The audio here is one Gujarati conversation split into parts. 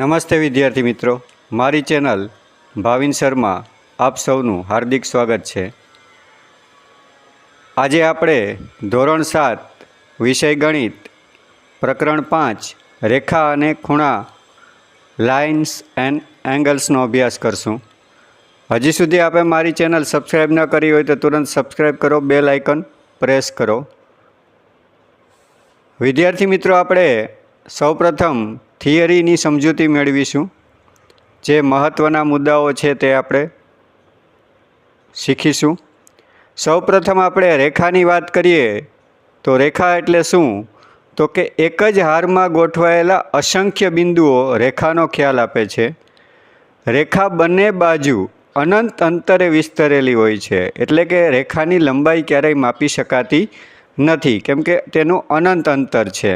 નમસ્તે વિદ્યાર્થી મિત્રો. મારી ચેનલ ભાવિન શર્મા આપ સૌનું હાર્દિક સ્વાગત છે. આજે આપણે ધોરણ સાત વિષય ગણિત, પ્રકરણ પાંચ, રેખા અને ખૂણા, લાઇન્સ એન્ડ એંગલ્સનો અભ્યાસ કરશું. હજી સુધી આપણે મારી ચેનલ સબસ્ક્રાઈબ ન કરી હોય તો તુરંત સબસ્ક્રાઈબ કરો, બેલ આઇકન પ્રેસ કરો. વિદ્યાર્થી મિત્રો, આપણે સૌપ્રથમ થિયરીની સમજૂતી મેળવીશું. જે મહત્ત્વના મુદ્દાઓ છે તે આપણે શીખીશું. સૌપ્રથમ આપણે રેખાની વાત કરીએ, તો રેખા એટલે શું? તો કે એક જ હારમાં ગોઠવાયેલા અસંખ્ય બિંદુઓ રેખાનો ખ્યાલ આપે છે. રેખા બંને બાજુ અનંત અંતરે વિસ્તરેલી હોય છે, એટલે કે રેખાની લંબાઈ ક્યારેય માપી શકાતી નથી, કેમ કે તેનું અનંત અંતર છે.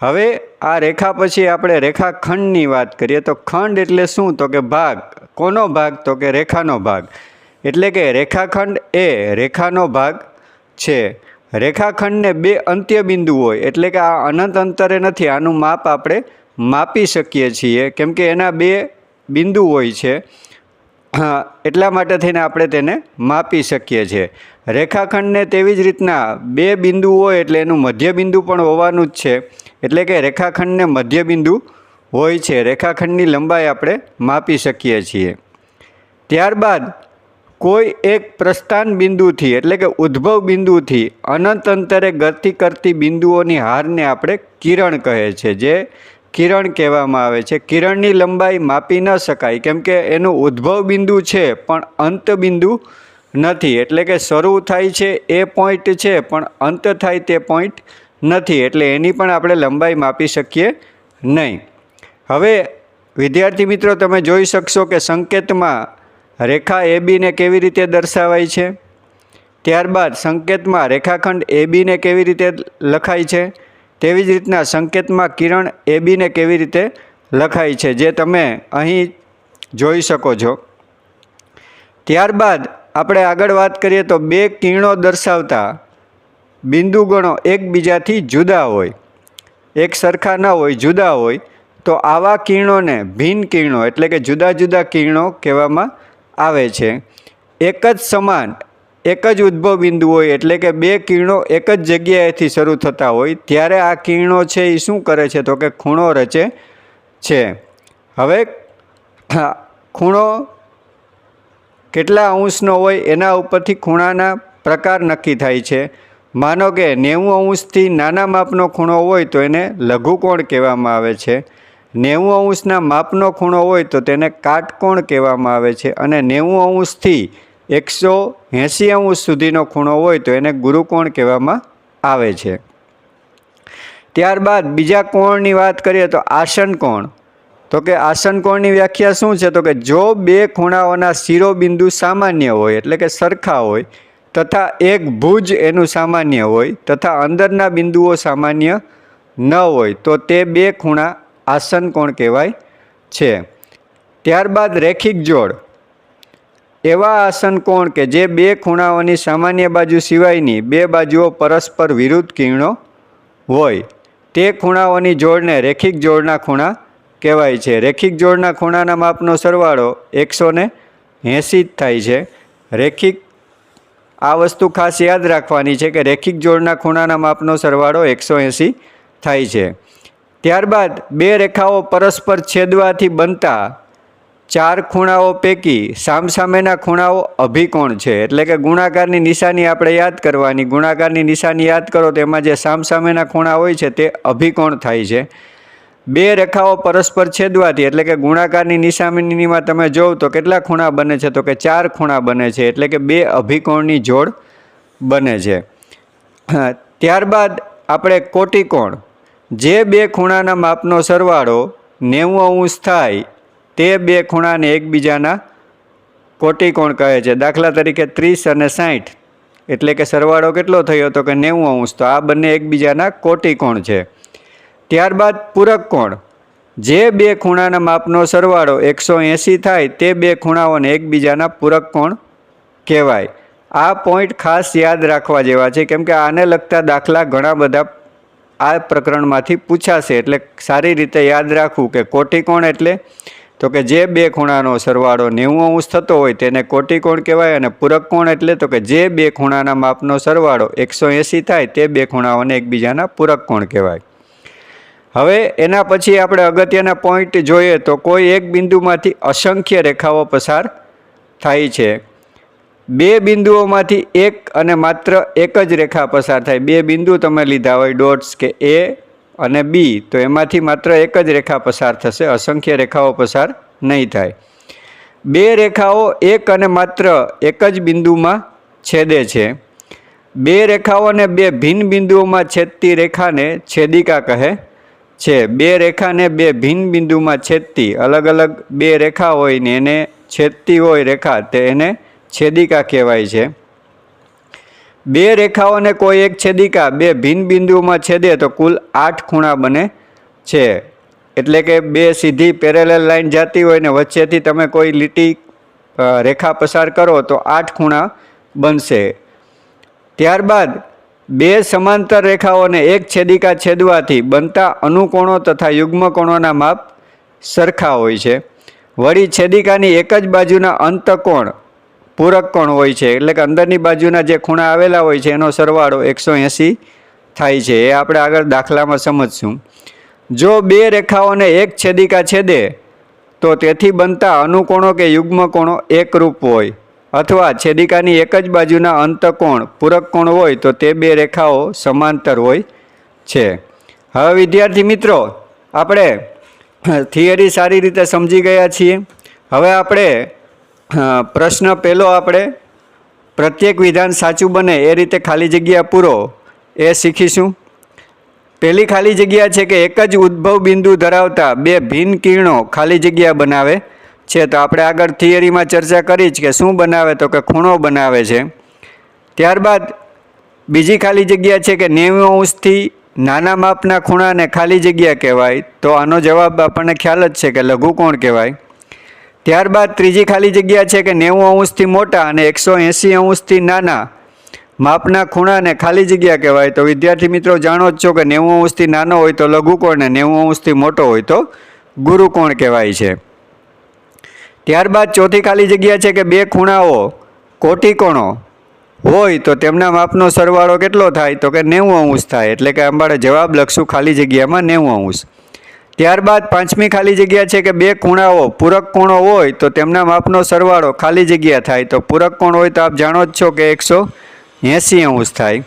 હવે આ રેખા પછી આપણે રેખાખંડની વાત કરીએ તો ખંડ એટલે શું? તો કે ભાગ. કોનો ભાગ? તો કે રેખાનો ભાગ. એટલે કે રેખાખંડ એ રેખાનો ભાગ છે. રેખાખંડને બે અંત્ય બિંદુ હોય, એટલે કે આ અનંત અંતરે નથી, આનું માપ આપણે માપી શકીએ છીએ. કેમ કે એના બે બિંદુ હોય છે. એટલા માટે થઈને આપણે તેને માપી શકીએ છીએ. રેખાખંડને તેવી જ રીતના બે બિંદુ હોય, એટલે એનું મધ્ય બિંદુ પણ હોવાનું જ છે. એટલે કે રેખાખંડને મધ્ય બિંદુ હોય છે. રેખાખંડની લંબાઈ આપણે માપી શકીએ છીએ. ત્યારબાદ કોઈ એક પ્રસ્થાન બિંદુથી, એટલે કે ઉદ્ભવ બિંદુથી અનંત અંતરે ગતિ કરતી બિંદુઓની હારને આપણે કિરણ કહે છે, જે કિરણ કહેવામાં આવે છે. કિરણની લંબાઈ માપી ન શકાય, કેમ કે એનું ઉદ્ભવ બિંદુ છે, પણ અંત બિંદુ નથી. એટલે કે શરૂ થાય છે એ પોઈન્ટ છે, પણ અંત થાય તે પોઈન્ટ નથી, એટલે એની પણ આપણે લંબાઈ માપી શકીએ નહીં. હવે, વિદ્યાર્થી મિત્રો, તમે જોઈ શકશો કે સંકેતમાં રેખા એ બીને કેવી રીતે દર્શાવાય છે? ત્યારબાદ સંકેતમાં રેખાખંડ એ બીને કેવી રીતે લખાય છે? તેવી જ રીતના સંકેતમાં કિરણ એ બીને કેવી રીતે લખાય છે, જે તમે અહીં જોઈ શકો છો. ત્યારબાદ આપણે આગળ વાત કરીએ તો બે કિરણો દર્શાવતા બિંદુગણો એકબીજાથી જુદા હોય, એક સરખા ન હોય, જુદા હોય, તો આવા કિરણોને ભિન્ન કિરણો એટલે કે જુદા જુદા કિરણો કહેવામાં આવે છે. એક જ સમાન, એક જ ઉદ્ભવ બિંદુ હોય એટલે કે બે કિરણો એક જ જગ્યાએથી શરૂ થતા હોય, ત્યારે આ કિરણો છે એ શું કરે છે? તો કે ખૂણો રચે છે. હવે, ખૂણો કેટલા અંશનો હોય એના ઉપરથી ખૂણાના પ્રકાર નક્કી થાય છે. માનો કે નેવું અંશથી નાના માપનો ખૂણો હોય તો એને લઘુકોણ કહેવામાં આવે છે. નેવું અંશના માપનો ખૂણો હોય તો તેને કાટકોણ કહેવામાં આવે છે અને નેવું અંશથી એકસો એંસી અંશ સુધીનો ખૂણો હોય તો એને ગુરુકોણ કહેવામાં આવે છે. ત્યારબાદ બીજા કોણની વાત કરીએ તો આસન કોણ. તો કે આસન કોણની વ્યાખ્યા શું છે? તો કે જો બે ખૂણાઓના શિરોબિંદુ સામાન્ય હોય, એટલે કે સરખા હોય તથા એક ભુજ એનું સામાન્ય હોય તથા અંદરના બિંદુઓ સામાન્ય ન હોય તો તે બે ખૂણા આસન કોણ કહેવાય છે. ત્યારબાદ રેખિક જોડ. એવા આસન કોણ કે જે બે ખૂણાઓની સામાન્ય બાજુ સિવાયની બે બાજુઓ પરસ્પર વિરુદ્ધ કિરણો હોય. તે ખૂણાઓની જોડને રેખિક જોડના ખૂણા કહેવાય છે. રેખિક જોડના ખૂણાના માપનો સરવાળો એકસો ને એંસી જ થાય છે. રેખિક આ વસ્તુ ખાસ યાદ રાખવાની છે કે રેખિક જોડના ખૂણાના માપનો સરવાળો એકસો એંસી થાય છે. ત્યારબાદ બે રેખાઓ પરસ્પર છેદવાથી બનતા ચાર ખૂણાઓ પૈકી સામસામેના ખૂણાઓ અભિકોણ છે. એટલે કે ગુણાકારની નિશાની આપણે યાદ કરવાની. ગુણાકારની નિશાની યાદ કરો તો એમાં જે સામસામેના ખૂણા હોય છે તે અભિકોણ થાય છે. બે રેખાઓ પરસ્પર છેદવાથી એટલે કે ગુણાકારની નિશાનીમાં તમે જોવ તો કેટલા ખૂણા બને છે? તો કે ચાર ખૂણા બને છે, એટલે કે બે અભિકોણની જોડ બને છે. ત્યારબાદ આપણે કોટિકોણ. જે બે ખૂણાના માપનો સરવાળો નેવું અંશ થાય, તે બે ખૂણાને એકબીજાના કોટિકોણ કહે છે. દાખલા તરીકે ત્રીસ અને સાઠ એટલે કે સરવાળો કેટલો થયો? તો કે નેવું અંશ. તો આ બંને એકબીજાના કોટિકોણ છે. ત્યારબાદ પૂરક કોણ? જે બે ખૂણાના માપનો સરવાળો એકસો એંસી થાય તે બે ખૂણાઓને એકબીજાના પૂરક કોણ કહેવાય? આ પોઈન્ટ ખાસ યાદ રાખવા જેવા છે. કેમ કે આને લગતા દાખલા ઘણા બધા આ પ્રકરણમાંથી પૂછાશે. એટલે સારી રીતે યાદ રાખવું કે કોટિકોણ એટલે? તો કે જે બે ખૂણાનો સરવાળો નેવું અંશ થતો હોય તેને કોટિકોણ કહેવાય અને પૂરક કોણ એટલે? તો કે જે બે ખૂણાના માપનો સરવાળો એકસો એંસી થાય તે બે ખૂણાઓને એકબીજાના પૂરક કોણ કહેવાય. હવે એના પછી આપણે અગત્યના પોઈન્ટ જોઈએ તો કોઈ એક બિંદુમાંથી અસંખ્ય રેખાઓ પસાર થાય છે. બે બિંદુઓમાંથી એક અને માત્ર એક જ રેખા પસાર થાય. બે બિંદુ તમે લીધા હોય ડોટ્સ કે એ અને બી તો એમાંથી માત્ર એક જ રેખા પસાર થશે. અસંખ્ય રેખાઓ પસાર નહીં થાય. બે રેખાઓ એક અને માત્ર એક જ બિંદુમાં છેદે છે. બે રેખાઓને બે ભિન્ન બિંદુઓમાં છેદતી રેખાને છેદિકા કહે છે. બે રેખાને બે ભિન્ન બિંદુમાં છેદતી. અલગ અલગ બે રેખા હોય ને એને છેદતી હોય રેખા, તે એને છેદિકા કહેવાય છે. બે રેખાઓને કોઈ એક છેદિકા બે ભિન્ન બિંદુઓમાં છેદે તો કુલ આઠ ખૂણા બને છે. એટલે કે બે સીધી પેરેલલ લાઈન જતી હોય ને વચ્ચેથી તમે કોઈ લીટી રેખા પસાર કરો તો આઠ ખૂણા બનશે. ત્યારબાદ બે સમાંતર રેખાઓને એક છેદિકા છેદવાથી બનતા અનુકોણો તથા યુગ્મકોણોના માપ સરખા હોય છે. વળી છેદિકાની એક જ બાજુના અંતકોણ પૂરક કોણ હોય છે. એટલે કે અંદરની બાજુના જે ખૂણા આવેલા હોય છે, એનો સરવાળો એકસો એંસી થાય છે. એ આપણે આગળ દાખલામાં સમજશું. જો બે રેખાઓને એક છેદિકા છેદે, તો તેથી બનતા અનુકોણો કે યુગ્મકોણો એકરૂપ હોય. અથવા છેદિકાની એક જ બાજુના અંતકોણ પૂરક કોણ હોય તો તે બે રેખાઓ સમાંતર હોય છે. હવે વિદ્યાર્થી મિત્રો, આપણે થિયરી સારી રીતે સમજી ગયા છીએ. હવે આપણે પ્રશ્ન પહેલો આપણે, પ્રત્યેક વિધાન સાચું બને એ રીતે ખાલી જગ્યા પૂરો, એ શીખીશું. પહેલી ખાલી જગ્યા છે કે એક જ ઉદ્ભવ બિંદુ ધરાવતા બે ભિન્ન કિરણો ખાલી જગ્યા બનાવે. છે, તો આપણે આગળ થિયરીમાં ચર્ચા કરી જ કે શું બનાવે તો કે ખૂણો બનાવે છે. ત્યારબાદ બીજી ખાલી જગ્યા છે કે નેવું અંશથી નાના માપના ખૂણાને ખાલી જગ્યા કહેવાય, તો આનો જવાબ આપણને ખ્યાલ જ છે કે લઘુકોણ કહેવાય. ત્યારબાદ ત્રીજી ખાલી જગ્યા છે કે નેવું અંશથી મોટા અને એકસો એંસી અંશથી નાના માપના ખૂણાને ખાલી જગ્યા કહેવાય. તો વિદ્યાર્થી મિત્રો જાણો જ છો કે નેવું અંશથી નાનો હોય તો લઘુકોણ ને નેવું અંશથી મોટો હોય તો ગુરુકોણ કહેવાય છે. ત્યારબાદ ચોથી ખાલી જગ્યા છે કે બે ખૂણાઓ કોટિકોણો હોય તો તેમના માપનો સરવાળો કેટલો થાય? તો કે નેવું અંશ થાય. એટલે કે અમારે જવાબ લખશું ખાલી જગ્યામાં નેવું અંશ. ત્યારબાદ પાંચમી ખાલી જગ્યા છે કે બે ખૂણાઓ, પૂરક કોણો હોય તો તેમના માપનો સરવાળો ખાલી જગ્યા થાય. તો પૂરક કોણ હોય તો આપ જાણો જ છો કે એકસો એંસી અંશ થાય.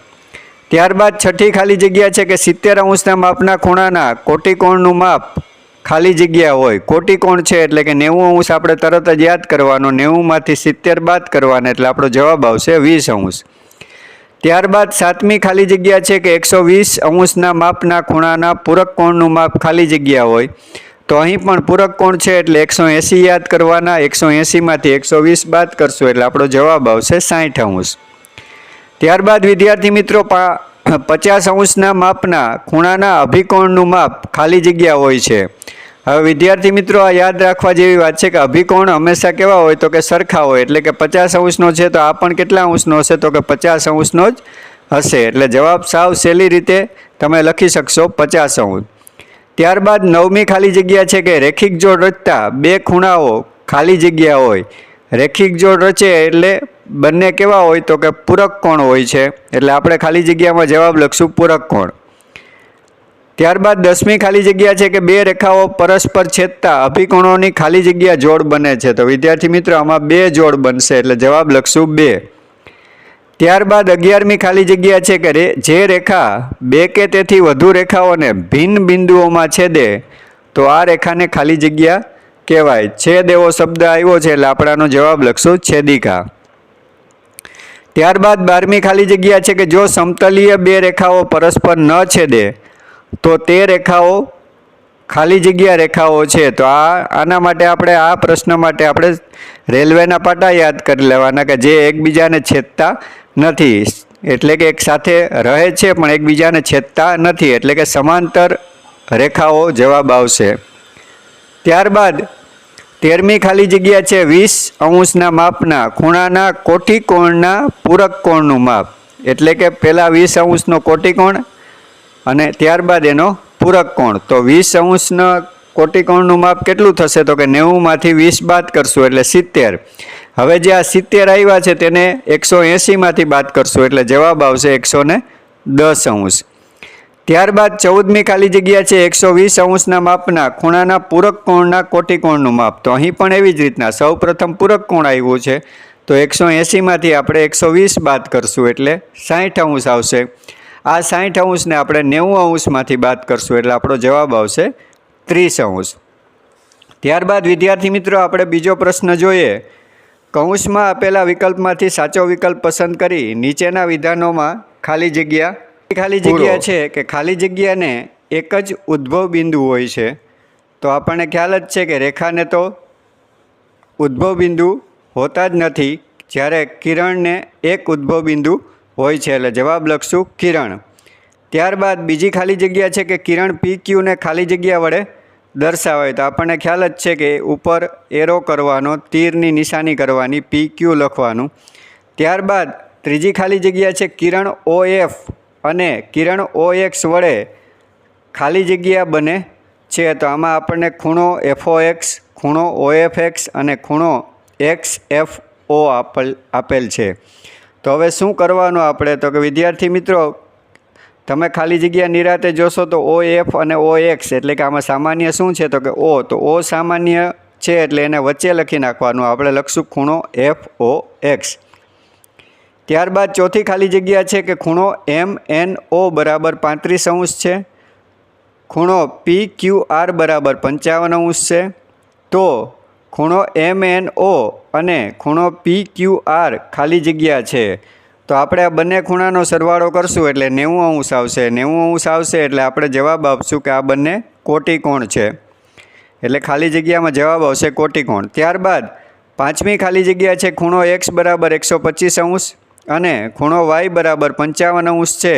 ત્યારબાદ છઠ્ઠી ખાલી જગ્યા છે કે સિત્તેર અંશના માપના ખૂણાના કોટિકોણનું માપ ખાલી જગ્યા હોય. કોટિકોણ છે? એટલે કે નેવું અંશ આપણે તરત જ યાદ કરવાનો. નેવુંમાંથી સિત્તેર બાદ કરવાના એટલે આપણો જવાબ આવશે વીસ અંશ. ત્યારબાદ સાતમી ખાલી જગ્યા છે કે એકસો વીસ અંશના માપના ખૂણાના પૂરક કોણનું માપ ખાલી જગ્યા હોય. તો અહીં પણ પૂરક કોણ છે? એટલે એકસો એંસી યાદ કરવાના. એકસો એંસીમાંથી એકસો વીસ બાદ કરશું એટલે આપણો જવાબ આવશે સાઠ અંશ. ત્યારબાદ વિદ્યાર્થી મિત્રો પા પચાસ અંશના માપના ખૂણાના અભિકોણનું માપ ખાલી જગ્યા હોય છે. હવે વિદ્યાર્થી મિત્રો, આ યાદ રાખવા જેવી વાત છે કે અભિકોણ હંમેશા કેવા હોય તો કે સરખા હોય, એટલે કે પચાસ અંશનો છે તો આ પણ કેટલા અંશનો હશે તો કે પચાસ અંશનો જ હશે. એટલે જવાબ સાવ સહેલી રીતે તમે લખી શકશો પચાસ અંશ. ત્યારબાદ નવમી ખાલી જગ્યા છે કે રેખિક જોડ રચતા બે ખૂણાઓ ખાલી જગ્યા હોય. રેખિક જોડ રચે એટલે બંને કેવા હોય તો કે પૂરક કોણ હોય છે. એટલે આપણે ખાલી જગ્યામાં જવાબ લખશું પૂરક કોણ. ત્યારબાદ દસમી ખાલી જગ્યા છે કે બે રેખાઓ પરસ્પર છેદતા અભિકોણોની ખાલી જગ્યા જોડ બને છે. તો વિદ્યાર્થી મિત્રો, આમાં બે જોડ બનશે એટલે જવાબ લખશું બે. ત્યારબાદ અગિયારમી ખાલી જગ્યા છે કે જે રેખા બે કે તેથી વધુ રેખાઓને ભિન્ન બિંદુઓમાં છેદે, તો આ રેખાને ખાલી જગ્યા કહેવાય. છેદ એવો શબ્દ આવ્યો છે એટલે આપણાનો જવાબ લખશું, છેદિકા. ત્યારબાદ બારમી ખાલી જગ્યા છે કે જો સમતલીય બે રેખાઓ પરસ્પર ન છેદે, તો તે રેખાઓ ખાલી જગ્યા રેખાઓ છે. તો આ, આના માટે આપણે આ પ્રશ્ન માટે આપણે રેલવેના પાટા યાદ કરી લેવાના કે જે એકબીજાને છેદતા નથી. એટલે કે એક સાથે રહે છે પણ એકબીજાને છેદતા નથી. એટલે કે સમાંતર રેખાઓ જવાબ આવશે. ત્યારબાદ તેરમી ખાલી જગ્યા છે વીસ અંશના માપના, ખૂણાના કોટિકોણના પૂરક કોણનું માપ. એટલે કે પહેલાં વીસ અંશનો કોટિકોણ અને ત્યારબાદ એનો પૂરક કોણ. તો વીસ અંશના કોટિકોણનું માપ કેટલું થશે? તો કે નેવુંમાંથી વીસ બાદ કરશું એટલે સિત્તેર. હવે જે આ સિત્તેર આવ્યા છે તેને એકસો એંસીમાંથી બાદ કરશું એટલે જવાબ આવશે એકસો ને દસ અંશ. ત્યારબાદ ચૌદમી ખાલી જગ્યા છે, એકસો વીસ અંશના માપના ખૂણાના પૂરક કોણના કોટિકોણનું માપ. તો અહીં પણ એવી જ રીતના સૌ પ્રથમ પૂરક કોણ આવ્યું છે? તો એકસો એંસીમાંથી આપણે એકસો વીસ બાદ કરશું એટલે સાહીઠ અંશ આવશે. આ સાહીઠ અંશને આપણે નેવું અંશમાંથી બાદ કરશું એટલે આપણો જવાબ આવશે ત્રીસ અંશ. ત્યારબાદ વિદ્યાર્થી મિત્રો, આપણે બીજો પ્રશ્ન જોઈએ. કૌંસમાં આપેલા વિકલ્પમાંથી સાચો વિકલ્પ પસંદ કરી નીચેના વિધાનોમાં ખાલી જગ્યા ખાલી જગ્યા છે કે ખાલી જગ્યાને એક જ ઉદ્ભવ બિંદુ હોય છે? તો આપણને ખ્યાલ જ છે કે રેખાને તો ઉદ્ભવ બિંદુ હોતા જ નથી જ્યારે કિરણને એક ઉદ્ભવ બિંદુ હોય છે. એટલે જવાબ લખશું કિરણ. ત્યારબાદ બીજી ખાલી જગ્યા છે કે કિરણ પી ક્યુને ખાલી જગ્યા વડે દર્શાવાય. તો આપણને ખ્યાલ જ છે કે ઉપર એરો કરવાનો તીરની નિશાની કરવાની પી ક્યુ લખવાનું. ત્યારબાદ ત્રીજી ખાલી જગ્યા છે કિરણ ઓ એફ અને કિરણ ઓ એક્સ વડે ખાલી જગ્યા બને છે. તો આમાં આપણને ખૂણો એફઓ એક્સ ખૂણો ઓ એફ એક્સ અને ખૂણો એક્સ એફ ઓ આપેલ આપેલ છે. તો હવે શું કરવાનું આપણે? તો કે વિદ્યાર્થી મિત્રો, તમે ખાલી જગ્યા નિરાતે જોશો તો ઓ એફ અને ઓ એક્સ એટલે કે આમાં સામાન્ય શું છે? તો કે ઓ, તો ઓ સામાન્ય છે એટલે એને વચ્ચે લખી નાખવાનું. આપણે લખશું ખૂણો એફ ઓ એક્સ ત્યારબાદ ચોથી ખાલી જગ્યા છે કે ખૂણો એમ એન ઓ બરાબર પાંત્રીસ અંશ છે. ખૂણો પી ક્યુ આર બરાબર પંચાવન અંશ છે. તો ખૂણો એમ એન ઓ અને ખૂણો પી ક્યુ આર ખાલી જગ્યા છે. તો આપણે આ બંને ખૂણાનો સરવાળો કરશું એટલે નેવું અંશ આવશે. નેવું અંશ આવશે એટલે આપણે જવાબ આપશું કે આ બંને કોટિકોણ છે. એટલે ખાલી જગ્યામાં જવાબ આવશે કોટિકોણ. ત્યારબાદ પાંચમી ખાલી જગ્યા છે, ખૂણો એક્સ બરાબર એકસો પચીસ અંશ. અને ખૂણો વાય બરાબર પંચાવન અંશ છે,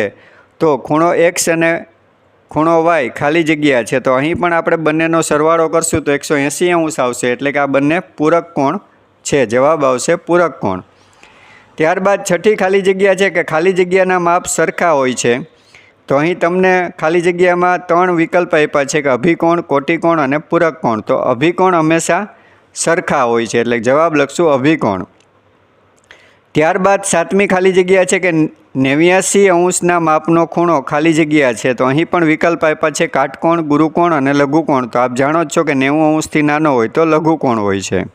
તો ખૂણો એક્સ અને ખૂણો વાય ખાલી જગ્યા છે. તો અહીં પણ આપણે બંનેનો સરવાળો કરશું તો એકસો એંસી અંશ આવશે, એટલે કે આ બંને પૂરક કોણ છે? જવાબ આવશે પૂરક કોણ. ત્યારબાદ છઠ્ઠી ખાલી જગ્યા છે કે ખાલી જગ્યાના માપ સરખા હોય છે, તો અહીં તમને ખાલી જગ્યામાં ત્રણ વિકલ્પ આપ્યા છે કે અભિકોણ, કોટિકોણ અને પૂરક કોણ. તો અભિકોણ હંમેશા સરખા હોય છે, એટલે જવાબ લખશું અભિકોણ. ત્યારબાદ સાતમી ખાલી જગ્યા છે કે નેવ્યાસી અંશના માપનો ખૂણો ખાલી જગ્યા છે. તો અહીં પણ વિકલ્પ આપ્યા છે કાટકોણ, ગુરુકોણ અને લઘુકોણ. તો આપ જાણો જ છો કે નેવું અંશથી નાનો હોય તો લઘુકોણ હોય છે.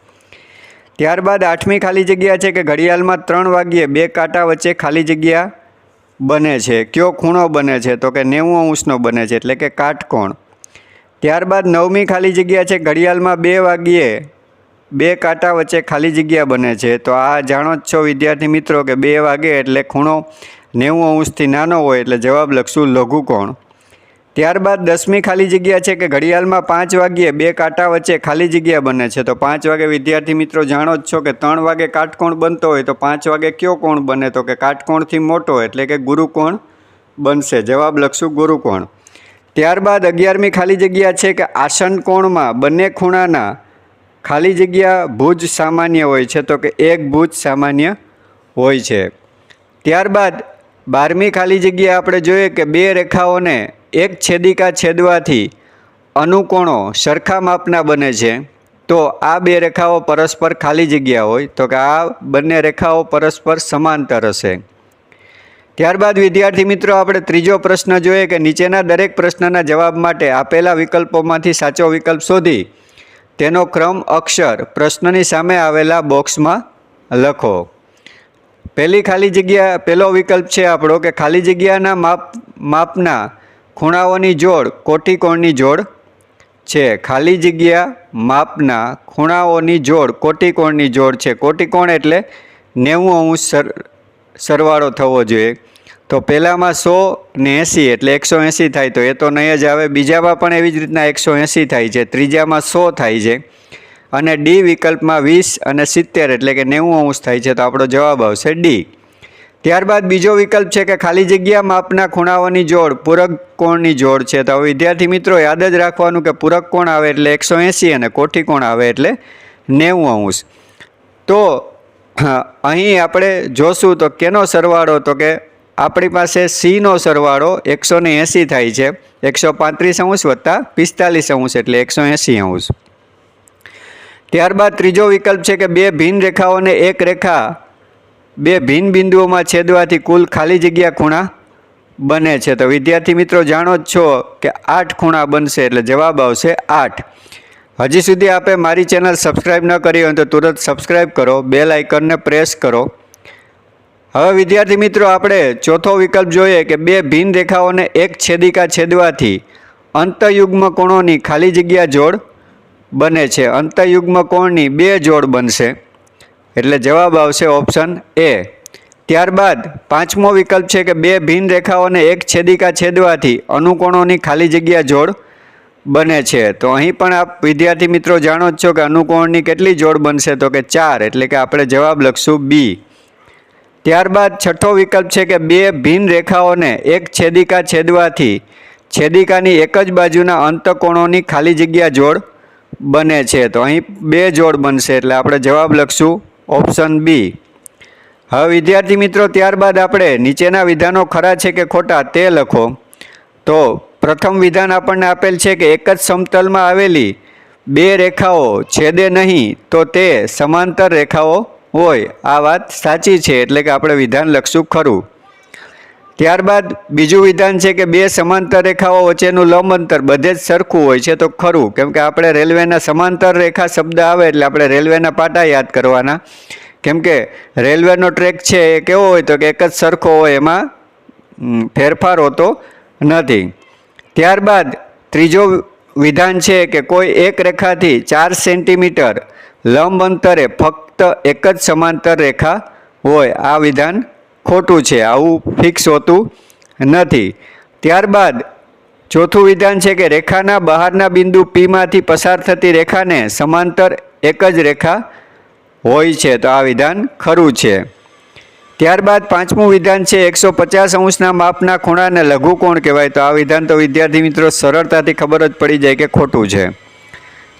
ત્યારબાદ આઠમી ખાલી જગ્યા છે કે ઘડિયાળમાં ત્રણ વાગ્યે બે કાંટા વચ્ચે ખાલી જગ્યા બને છે. કયો ખૂણો બને છે? તો કે નેવું અંશનો બને છે, એટલે કે કાટકોણ. ત્યારબાદ નવમી ખાલી જગ્યા છે ઘડિયાળમાં બે વાગ્યે બે કાંટા વચ્ચે ખાલી જગ્યા બને છે. તો આ જાણો જ છો વિદ્યાર્થી મિત્રો કે બે વાગે એટલે ખૂણો નેવું અંશથી નાનો હોય એટલે જવાબ લખશું લઘુકોણ ત્યારબાદ દસમી ખાલી જગ્યા છે કે ઘડિયાળમાં પાંચ વાગ્યે બે કાંટા વચ્ચે ખાલી જગ્યા બને છે. તો પાંચ વાગે વિદ્યાર્થી મિત્રો જાણો જ છો કે ત્રણ વાગે કાટકોણ બનતો હોય તો પાંચ વાગે કયો કોણ બને? તો કે કાટકોણથી મોટો એટલે કે ગુરુકોણ બનશે? જવાબ લખશું ગુરુકોણ ત્યારબાદ અગિયારમી ખાલી જગ્યા છે કે આસન કોણમાં બંને ખૂણાના ખાલી જગ્યા ભુજ સામાન્ય હોય છે તો કે એક ભુજ સામાન્ય હોય છે. ત્યારબાદ બારમી ખાલી જગ્યા આપણે જોઈએ કે બે રેખાઓને એક છેદિકા છેદવાથી અનુકોણો સરખા માપના બને છે. તો આ બે રેખાઓ પરસ્પર ખાલી જગ્યા હોય તો કે આ બંને રેખાઓ પરસ્પર સમાંતર હશે. ત્યારબાદ વિદ્યાર્થી મિત્રો આપણે ત્રીજો પ્રશ્ન જોઈએ કે નીચેના દરેક પ્રશ્નના જવાબ માટે આપેલા વિકલ્પોમાંથી સાચો વિકલ્પ શોધી તેનો ક્રમ અક્ષર પ્રશ્નની સામે આવેલા બોક્સમાં લખો. પહેલી ખાલી જગ્યા, પહેલો વિકલ્પ છે આપણો કે ખાલી જગ્યાના માપ, માપના ખૂણાઓની જોડ, કોટિકોણની જોડ છે. ખાલી જગ્યા, માપના ખૂણાઓની જોડ, કોટિકોણની જોડ છે. કોટિકોણ એટલે નેવું અંશ સર, સરવાળો થવો જોઈએ. તો પહેલામાં સો ને એંસી એટલે એકસો એંસી થાય, તો એ તો નહીં જ આવે. બીજામાં પણ એવી જ રીતના એકસો એંસી થાય છે. ત્રીજામાં સો થાય છે. અને ડી વિકલ્પમાં વીસ અને સિત્તેર એટલે કે નેવું અંશ થાય છે, તો આપણો જવાબ આવશે ડી. ત્યારબાદ બીજો વિકલ્પ છે કે ખાલી જગ્યા માપના ખૂણાઓની જોડ, પૂરક કોણની જોડ છે. તો હવે વિદ્યાર્થી મિત્રો, યાદ જ રાખવાનું કે પૂરક કોણ આવે એટલે એકસો એંસી અને કોઠી કોણ આવે એટલે નેવું અંશ. તો અહીં આપણે જોશું તો કેનો સરવાળો તો કે આપણી પાસે સીનો સરવાળો એકસો ને એંસી થાય છે. એકસો પાંત્રીસ અંશ વત્તા પિસ્તાલીસ અંશ એટલે એકસો એંસી અંશ. ત્યારબાદ ત્રીજો વિકલ્પ છે કે બે ભિન્ન રેખાઓને એક રેખા બે ભિન્ન બિંદુઓમાં છેદવાથી કુલ ખાલી જગ્યા ખૂણા બને છે. તો વિદ્યાર્થી મિત્રો જાણો જ છો કે આઠ ખૂણા બનશે એટલે જવાબ આવશે આઠ. હજી સુધી આપે મારી ચેનલ સબસ્ક્રાઈબ ન કરી હોય તો તુરંત સબસ્ક્રાઈબ કરો, બેલ આઇકનને પ્રેસ કરો. હવે વિદ્યાર્થી મિત્રો, આપણે ચોથો વિકલ્પ જોઈએ કે બે ભિન્ન રેખાઓને એક છેદિકા છેદવાથી અંતયુગ્મ કોણોની ખાલી જગ્યા જોડ બને છે. અંતયુગ્મ કોણની બે જોડ બનશે. એટલે જવાબ આવશે ઓપ્શન એ. ત્યારબાદ પાંચમો વિકલ્પ છે કે બે ભિન્ન રેખાઓને એક છેદિકા છેદવાથી અનુકોણોની ખાલી જગ્યા જોડ બને છે. તો અહીં પણ આપ વિદ્યાર્થી મિત્રો જાણો જ છો કે અનુકોણની કેટલી જોડ બનશે? તો કે ચાર. એટલે કે આપણે જવાબ લખશું બી. ત્યારબાદ છઠ્ઠો વિકલ્પ છે કે બે ભિન્ન રેખાઓને એક છેદિકા છેદવાથી છેદિકાની એક જ બાજુના અંતકોણોની ખાલી જગ્યા જોડ બને છે. તો અહીં બે જોડ બનશે એટલે આપણે જવાબ લખશું ઓપ્શન બી. હવે વિદ્યાર્થી મિત્રો, ત્યારબાદ આપણે નીચેના વિધાનો ખરા છે કે ખોટા તે લખો. તો પ્રથમ વિધાન આપણને આપેલ છે કે એક જ સમતલમાં આવેલી બે રેખાઓ છેદે નહીં તો તે સમાંતર રેખાઓ હોય, આ વાત સાચી છે, એટલે કે આપણે વિધાન લખશું ખરું. ત્યારબાદ બીજું વિધાન છે કે બે સમાંતર રેખાઓ વચ્ચેનું લંબ અંતર બધે જ સરખું હોય છે, તો ખરું. કેમ કે આપણે રેલવેના સમાંતર રેખા શબ્દ આવે એટલે આપણે રેલવેના પાટા યાદ કરવાના. કેમ કે રેલવેનો ટ્રેક છે એ કેવો હોય તો કે એક જ સરખો હોય, એમાં ફેરફાર હોતો નથી. ત્યારબાદ ત્રીજો વિધાન છે કે કોઈ એક રેખાથી ચાર સેન્ટીમીટર લંબ અંતરે ફક્ત એક જ સમાંતર રેખા હોય. આ વિધાન ખોટું છે. આવું ફિક્સ હોતું નથી. ત્યારબાદ ચોથું વિધાન છે કે રેખાના બહારના બિંદુ પીમાંથી પસાર થતી રેખાને સમાંતર એક જ રેખા હોય છે. તો આ વિધાન ખરું છે. ત્યારબાદ પાંચમું વિધાન છે એકસો પચાસ અંશના માપના ખૂણાને લઘુકોણ કહેવાય. તો આ વિધાન તો વિદ્યાર્થી મિત્રો સરળતાથી ખબર જ પડી જાય કે ખોટું છે.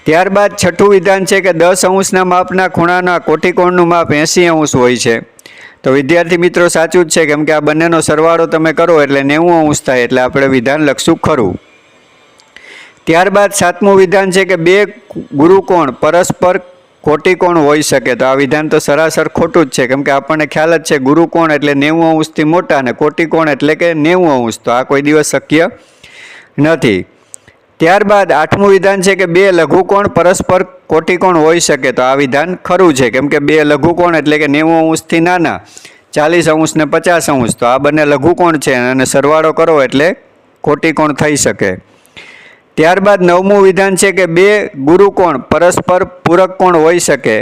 ત્યારબાદ છઠ્ઠું વિધાન છે કે દસ અંશના માપના ખૂણાના કોટિકોણનું માપ એંસી અંશ હોય છે. તો વિદ્યાર્થી મિત્રો, સાચું જ છે કેમ કે આ બંનેનો સરવાળો તમે કરો એટલે નેવું અંશ થાય એટલે આપણે વિધાન લખશું ખરું. ત્યારબાદ સાતમું વિધાન છે કે બે ગુરુકોણ પરસ્પર કોટિકોણ હોઈ શકે. તો આ વિધાન તો સરાસર ખોટું જ છે કેમ કે આપણને ખ્યાલ જ છે ગુરુકોણ એટલે નેવું અંશથી મોટા અને કોટિકોણ એટલે કે નેવું અંશ. તો આ કોઈ દિવસ શક્ય નથી. ત્યારબાદ આઠમું વિધાન છે કે બે લઘુકોણ પરસ્પર કોટિકોણ હોઈ શકે. તો આ વિધાન ખરું છે. કેમ કે બે લઘુકોણ એટલે કે નેવું અંશથી નાના, ચાલીસ અંશ ને પચાસ અંશ. તો આ બંને લઘુકોણ છે અને સરવાળો કરો એટલે કોટિકોણ થઈ શકે. ત્યારબાદ નવમું વિધાન છે કે બે ગુરુકોણ પરસ્પર પૂરક કોણ હોઈ શકે.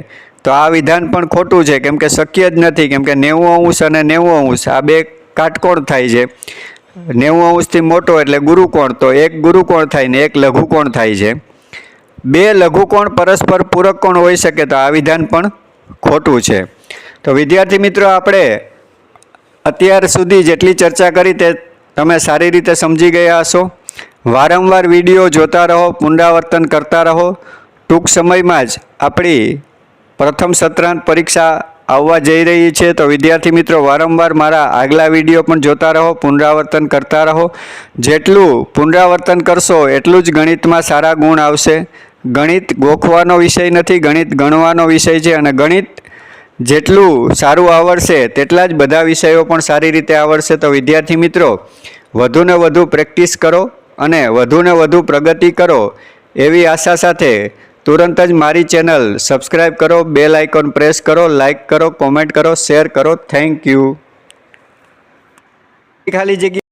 તો આ વિધાન પણ ખોટું છે. કેમ કે શક્ય જ નથી. કેમ કે નેવું અંશ અને નેવું અંશ, આ બે કાટકોણ થાય છે. નેવું અંશથી મોટો એટલે ગુરુકોણ. તો એક ગુરુકોણ થાય ને એક લઘુકોણ થાય છે. બે લઘુકોણ પરસ્પર પૂરક કોણ હોઈ શકે તો આ વિધાન પણ ખોટું છે. તો વિદ્યાર્થી મિત્રો, આપણે અત્યાર સુધી જેટલી ચર્ચા કરી તે તમે સારી રીતે સમજી ગયા હશો. વારંવાર વીડિયો જોતા રહો, પુનરાવર્તન કરતા રહો. ટૂંક સમયમાં જ આપણી પ્રથમ સત્રાંત પરીક્ષા આવવા જઈ રહી છે. તો વિદ્યાર્થી મિત્રો, વારંવાર મારા આગલા વીડિયો પણ જોતા રહો, પુનરાવર્તન કરતા રહો. જેટલું પુનરાવર્તન કરશો, એટલું જ ગણિતમાં સારા ગુણ આવશે. ગણિત ગોખવાનો વિષય નથી, ગણિત ગણવાનો વિષય છે અને ગણિત જેટલું સારું આવડશે, તેટલા જ બધા વિષયો પણ સારી રીતે આવડશે. તો વિદ્યાર્થી મિત્રો વધુને વધુ પ્રેક્ટિસ કરો અને વધુને વધુ પ્રગતિ કરો એવી આશા સાથે તુરંત જ મારી ચેનલ સબસ્ક્રાઈબ કરો, બેલ આઇકોન પ્રેસ કરો લાઈક કરો, કોમેન્ટ કરો, શેર કરો. Thank you. ખાલી જગ્યા